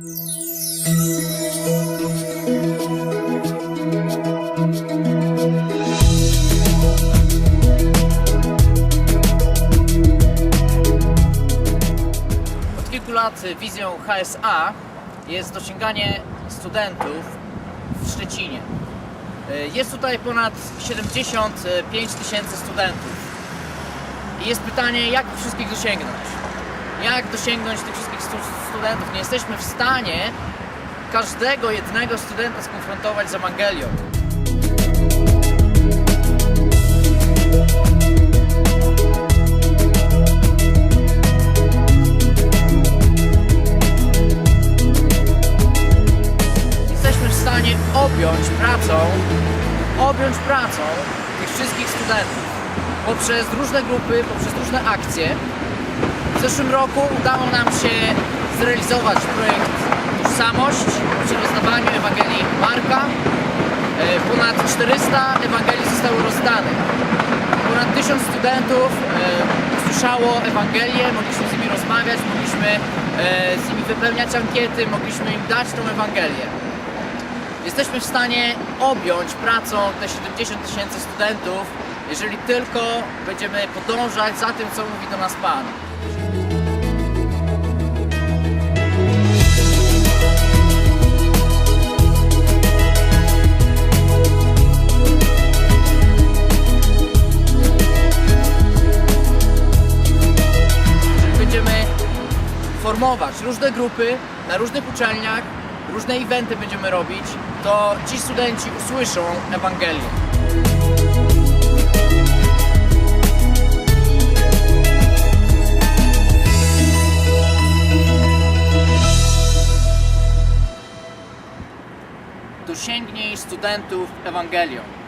Od kilku lat wizją HSA jest dosięganie studentów w Szczecinie. Jest tutaj ponad 75 tysięcy studentów. I jest pytanie, jak wszystkich dosięgnąć? Jak dosięgnąć tych wszystkich stu studentów? Nie jesteśmy w stanie każdego jednego studenta skonfrontować z Ewangelią. jesteśmy w stanie objąć pracą, objąć pracą tych wszystkich studentów poprzez różne grupy, poprzez różne akcje. W zeszłym roku udało nam się zrealizować projekt Tożsamość przy rozdawaniu Ewangelii Marka. E, Ponad 400 Ewangelii zostało rozdanych. Ponad 1000 studentów e, usłyszało Ewangelię, mogliśmy z nimi rozmawiać, mogliśmy e, z nimi wypełniać ankiety, mogliśmy im dać tą Ewangelię jesteśmy w stanie objąć pracą te 70 tysięcy studentów, jeżeli tylko będziemy podążać za tym, co mówi do nas Pan. Będziemy formować różne grupy na różnych uczelniach, różne eventy będziemy robić, to ci studenci usłyszą Ewangelię. Dosięgnij studentów Ewangelią.